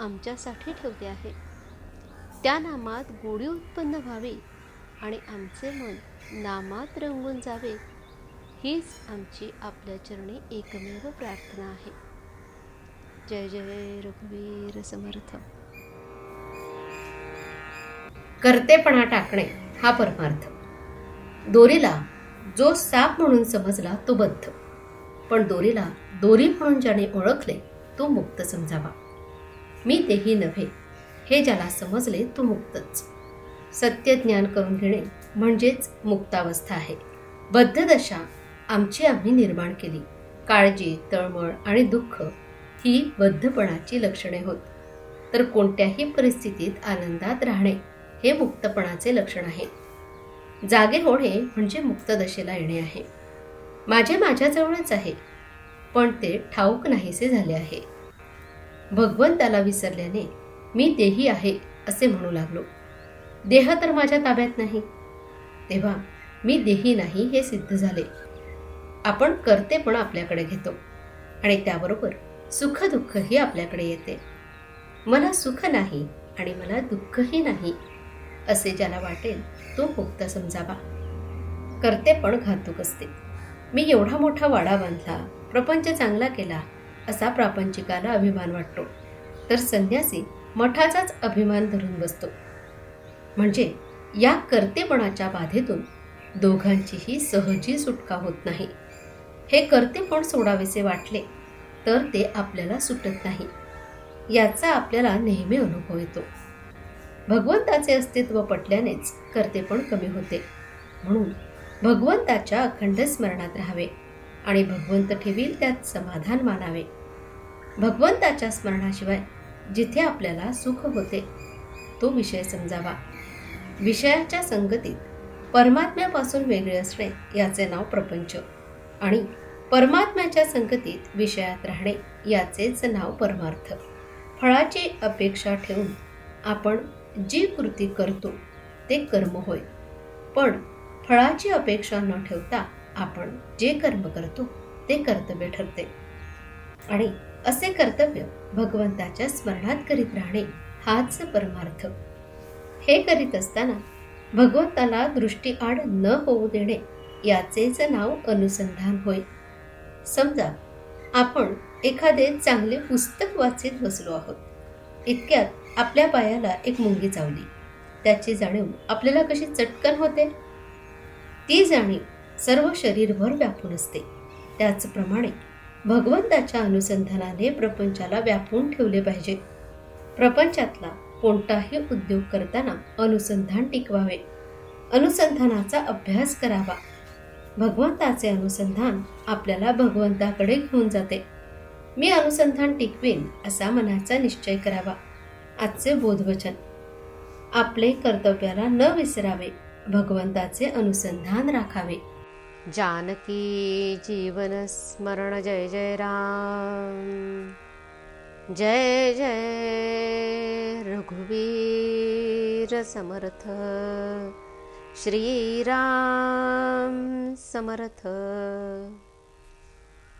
आमच्यासाठी ठेवले आहे. त्या नामात गोडी उत्पन्न व्हावी आणि आमचे मन नामात रंगून जावे हीच आमची आपल्या चरणी एकमेव प्रार्थना आहे. जय जय रघुवीर समर्थ. कर्तेपणा टाकणे हा परमार्थ. दोरीला जो साप म्हणून समजला तो बद्ध. पण दोरीला दोरी म्हणून ज्याने ओळखले तो मुक्त समजावा. मी तेही नव्हे. हे ज्याला समजले तो मुक्तच. सत्यज्ञान करून घेणे म्हणजेच मुक्तावस्था आहे. बद्धदशा आमची आम्ही निर्माण केली. काळजी तळमळ आणि दुःख ही बद्धपणाची लक्षणे होत. तर कोणत्याही परिस्थितीत आनंदात राहणे हे मुक्तपणाचे लक्षण आहे. जागे होणे म्हणजे मुक्तदशेला येणे आहे. माझे माझ्याजवळच आहे. पण ते ठाऊक नाहीसे झाले आहे. भगवंताला विसरल्याने मी देही आहे असे म्हणू लागलो. देह तर माझ्या ताब्यात नाही. तेव्हा मी देही नाही हे सिद्ध झाले. आपण करते पण आपल्याकडे घेतो आणि त्याबरोबर सुखदुःखही आपल्याकडे येते. मला सुख नाही आणि मला दुःखही नाही असे ज्याला वाटेल तो मुक्त समजावा. करते पण घातूक असते. मी एवढा मोठा वाडा बांधला प्रपंच चांगला केला असा प्रापंचिकाला अभिमान वाटतो. तर संन्यासी मठाचाच अभिमान धरून बसतो. म्हणजे या कर्तेपणाच्या बाधेतून दोघांचीही सहजी सुटका होत नाही. हे कर्तेपण सोडावेसे वाटले तर ते आपल्याला सुटत नाही. याचा आपल्याला नेहमी अनुभव येतो. भगवंताचे अस्तित्व पटल्यानेच कर्तेपण कमी होते. म्हणून भगवंताच्या अखंड स्मरणात राहावे आणि भगवंत ठेवील त्यात समाधान मानावे. भगवंताच्या स्मरणाशिवाय जिथे आपल्याला सुख होते तो विषय समजावा. विषयाच्या संगतीत परमात्म्यापासून वेगळे असणे याचे नाव प्रपंच आणि परमात्म्याच्या संगतीत विषयात राहणे याचेच नाव परमार्थ. फळाची अपेक्षा ठेवून आपण जी कृती करतो ते कर्म होय. पण फळाची अपेक्षा न ठेवता आपण जे कर्म करतो ते कर्तव्य ठरते. आणि असे कर्तव्य भगवंताच्या स्मरणात करीत राहणे हाच परमार्थ. हे करीत असताना भगवंताला दृष्टीआड न होऊ देणे याचेच नाव अनुसंधान होय. समजा आपण एखादे चांगले पुस्तक वाचित बसलो आहोत. इतक्यात आपल्या पायाला एक मुंगी चावली. त्याची जाणीव आपल्याला कशी चटकन होते? ती जाणीव सर्व शरीरभर व्यापून असते. त्याचप्रमाणे भगवंताच्या अनुसंधानाने प्रपंचाला व्यापून ठेवले पाहिजे. प्रपंचातला कोणताही उद्योग करताना अनुसंधान टिकवावे. अनुसंधानाचा अभ्यास करावा. भगवंताचे अनुसंधान आपल्याला भगवंताकडे घेऊन जाते. मी अनुसंधान टिकवेन असा मनाचा निश्चय करावा. आजचे बोधवचन. आपले कर्तव्याला न विसरावे. भगवंताचे अनुसंधान राखावे. जानकी जीवन स्मरण जय जय राम। जय जय रघुवीर समर्थ। श्रीराम समर्थ